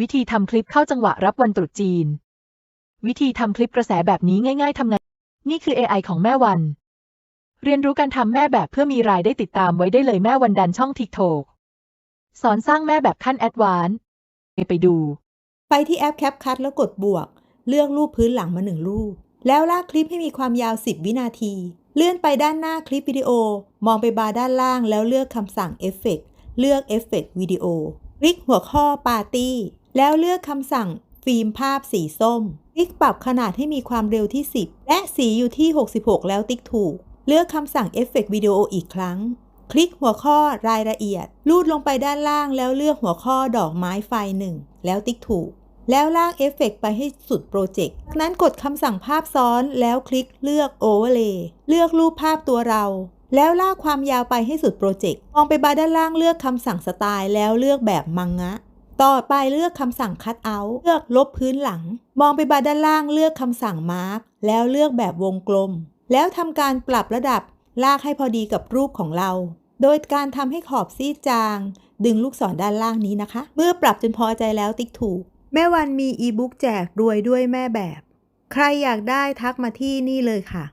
วิธีทำคลิปเข้าจังหวะรับวันตรุษจีน วิธีทำคลิปกระแสแบบนี้ง่าย ๆทำไงนี่คือ AI ของแม่วัน เรียนรู้การทำแม่แบบเพื่อมีรายได้ติดตามไว้ได้เลยแม่วันดันช่องทิกโตกสอนสร้างแม่แบบขั้นแอดวานซ์ไปดู ไปที่แอป CapCut แล้วกดบวก เลือกรูปพื้นหลังมาหนึ่งรูป แล้วลากคลิปให้มีความยาว 10 วินาที เลื่อนไปด้านหน้าคลิปวิดีโอ มองไปบาร์ด้านล่างแล้วเลือกคำสั่งเอฟเฟกเลือกเอฟเฟกวิดีโอคลิกหัวข้อปาร์ตี้ แล้วเลือกคำสั่งฟิล์มภาพสีส้มคลิกปรับขนาดให้มีความเร็วที่ 10 และสีอยู่ที่ 66 แล้วติ๊กถูก เลือกคำสั่งเอฟเฟกวิดีโออีกครั้ง คลิกหัวข้อรายละเอียด ลูดลงไปด้านล่างแล้วเลือกหัวข้อดอกไม้ไฟหนึ่งแล้วติ๊กถูก แล้วลากเอฟเฟกต์ไปให้สุดโปรเจกต์จากนั้นกดคำสั่งภาพซ้อนแล้วคลิกเลือก Overlay เลือกรูปภาพตัวเราแล้วลากความยาวไปให้สุดโปรเจกต์ มองไปบาร์ด้านล่างเลือกคำสั่งสไตล์แล้วเลือกแบบมังงะ ต่อไปเลือกคำสั่ง Cut Out เลือกลบพื้นหลัง มองไปบาร์ด้านล่างเลือกคำสั่ง Mark แล้วเลือกแบบวงกลม แล้วทำการปรับระดับลากให้พอดีกับรูปของเรา โดยการทำให้ขอบซีดจาง ดึงลูกศรด้านล่างนี้นะคะ เมื่อปรับจนพอใจแล้วติ๊กถูก แม่วันมีอีบุ๊กแจกรวยด้วยแม่แบบ ใครอยากได้ทักมาที่นี่เลยค่ะ